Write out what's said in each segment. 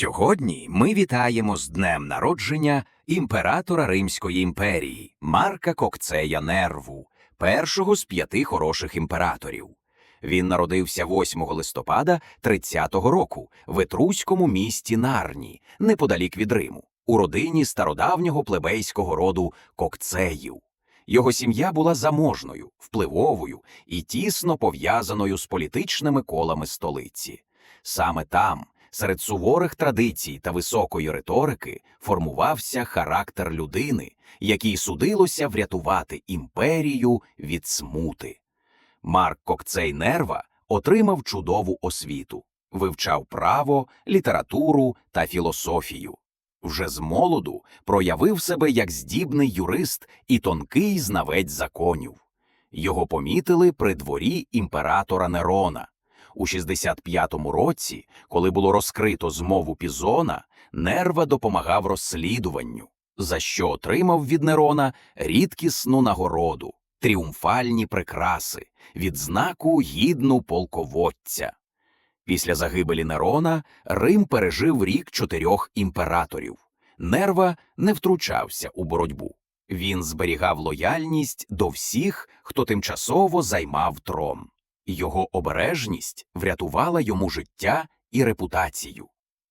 Сьогодні ми вітаємо з днем народження імператора Римської імперії Марка Кокцея Нерву, першого з п'яти хороших імператорів. Він народився 8 листопада 30-го року в етруському місті Нарні, неподалік від Риму, у родині стародавнього плебейського роду Кокцеїв. Його сім'я була заможною, впливовою і тісно пов'язаною з політичними колами столиці. Саме там, серед суворих традицій та високої риторики, формувався характер людини, якій судилося врятувати імперію від смути. Марк Кокцей Нерва отримав чудову освіту, вивчав право, літературу та філософію. Вже з молоду проявив себе як здібний юрист і тонкий знавець законів. Його помітили при дворі імператора Нерона. У 65-му році, коли було розкрито змову Пізона, Нерва допомагав розслідуванню, за що отримав від Нерона рідкісну нагороду, тріумфальні прикраси, відзнаку гідну полководця. Після загибелі Нерона Рим пережив рік чотирьох імператорів. Нерва не втручався у боротьбу. Він зберігав лояльність до всіх, хто тимчасово займав трон. Його обережність врятувала йому життя і репутацію.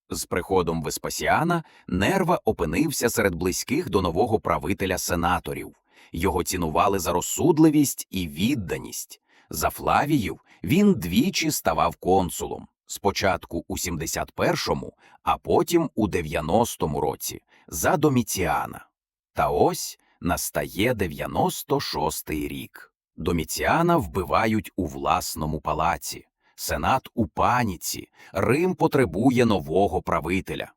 З приходом Веспасіана Нерва опинився серед близьких до нового правителя сенаторів. Його цінували за розсудливість і відданість. За Флавіїв він двічі ставав консулом, спочатку у 71-му, а потім у 90-му році, за Доміціана. Та ось настає 96-й рік. Доміціана вбивають у власному палаці. Сенат у паніці, Рим потребує нового правителя.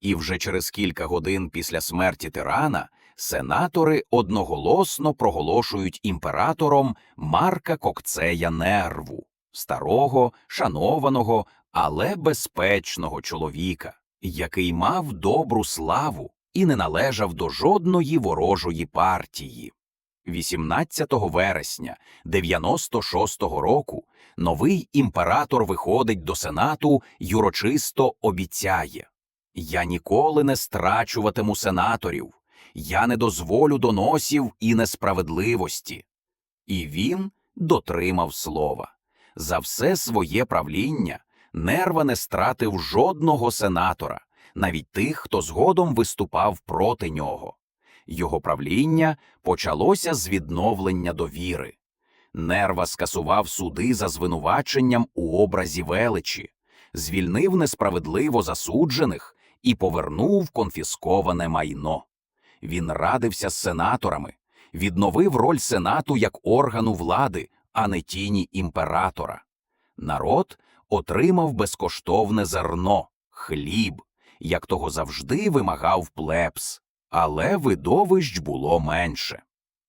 І вже через кілька годин після смерті тирана сенатори одноголосно проголошують імператором Марка Кокцея Нерву, старого, шанованого, але безпечного чоловіка, який мав добру славу і не належав до жодної ворожої партії. 18 вересня 96-го року новий імператор виходить до сенату й урочисто обіцяє Я ніколи не страчуватиму сенаторів, я не дозволю доносів і несправедливості. І він дотримав слова. За все своє правління Нерва не стратив жодного сенатора, навіть тих, хто згодом виступав проти нього. Його правління почалося з відновлення довіри. Нерва скасував суди за звинуваченням у образі величі, звільнив несправедливо засуджених і повернув конфісковане майно. Він радився з сенаторами, відновив роль сенату як органу влади, а не тіні імператора. Народ отримав безкоштовне зерно, хліб, як того завжди вимагав плебс, але видовищ було менше.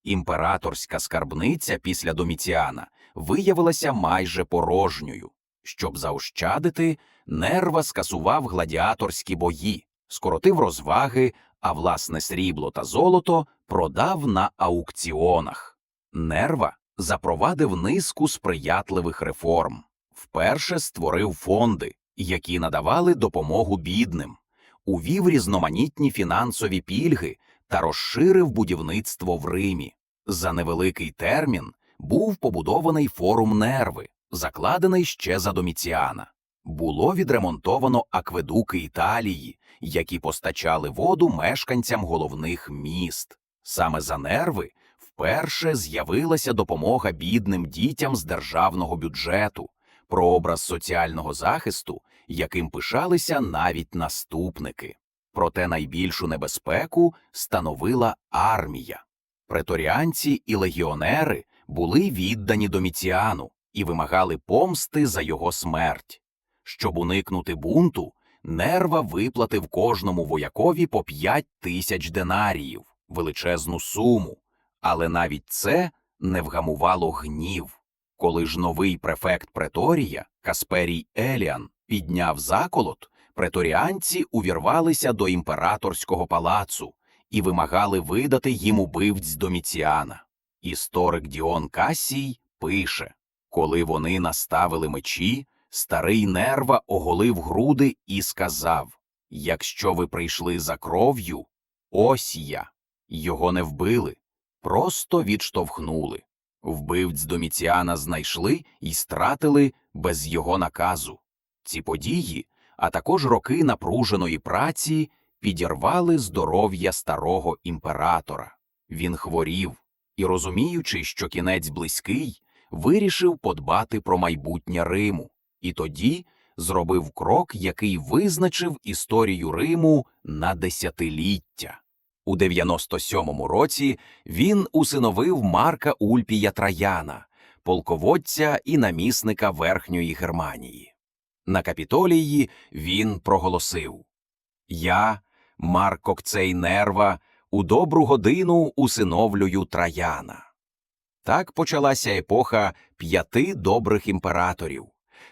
Імператорська скарбниця після Доміціана виявилася майже порожньою. Щоб заощадити, нерва скасував гладіаторські бої, скоротив розваги, а власне срібло та золото продав на аукціонах. Нерва запровадив низку сприятливих реформ, вперше створив фонди, які надавали допомогу бідним, увів різноманітні фінансові пільги та розширив будівництво в Римі. За невеликий термін був побудований форум нерви, закладений ще за Доміціана. Було відремонтовано акведуки Італії, які постачали воду мешканцям головних міст. Саме за нерви вперше з'явилася допомога бідним дітям з державного бюджету, прообраз соціального захисту, яким пишалися навіть наступники. Проте найбільшу небезпеку становила армія. Преторіанці і легіонери були віддані Доміціану і вимагали помсти за його смерть. Щоб уникнути бунту, нерва виплатив кожному воякові по п'ять тисяч динаріїв, величезну суму, але навіть це не вгамувало гнів. Коли ж новий префект Преторія, Касперій Еліан, підняв заколот, преторіанці увірвалися до імператорського палацу і вимагали видати їм убивць Доміціана. Історик Діон Касій пише коли вони наставили мечі, старий нерва оголив груди і сказав Якщо ви прийшли за кров'ю, ось я. Його не вбили, просто відштовхнули. Вбивць Доміціана знайшли і стратили без його наказу. Ці події, а також роки напруженої праці, підірвали здоров'я старого імператора. Він хворів і, розуміючи, що кінець близький, вирішив подбати про майбутнє Риму. І тоді зробив крок, який визначив історію Риму на десятиліття. У 97-му році він усиновив Марка Ульпія Траяна, полководця і намісника Верхньої Германії. На капітолії він проголосив Я, Марк Кокцей Нерва, у добру годину усиновлюю Траяна. Так почалася епоха п'яти добрих імператорів,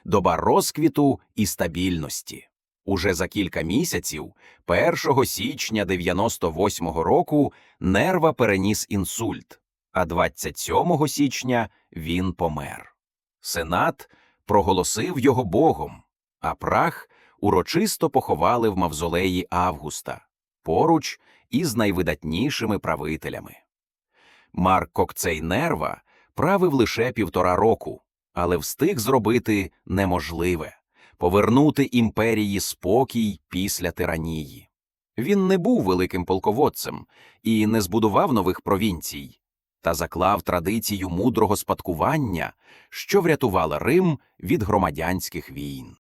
доба розквіту і стабільності. Уже за кілька місяців, 1 січня 98-го року, Нерва переніс інсульт, а 27 січня він помер. Сенат проголосив його богом, а прах урочисто поховали в мавзолеї Августа, поруч із найвидатнішими правителями. Марк Кокцей Нерва правив лише півтора року, але встиг зробити неможливе повернути імперії спокій після тиранії. Він не був великим полководцем і не збудував нових провінцій, та заклав традицію мудрого спадкування, що врятувала Рим від громадянських війн.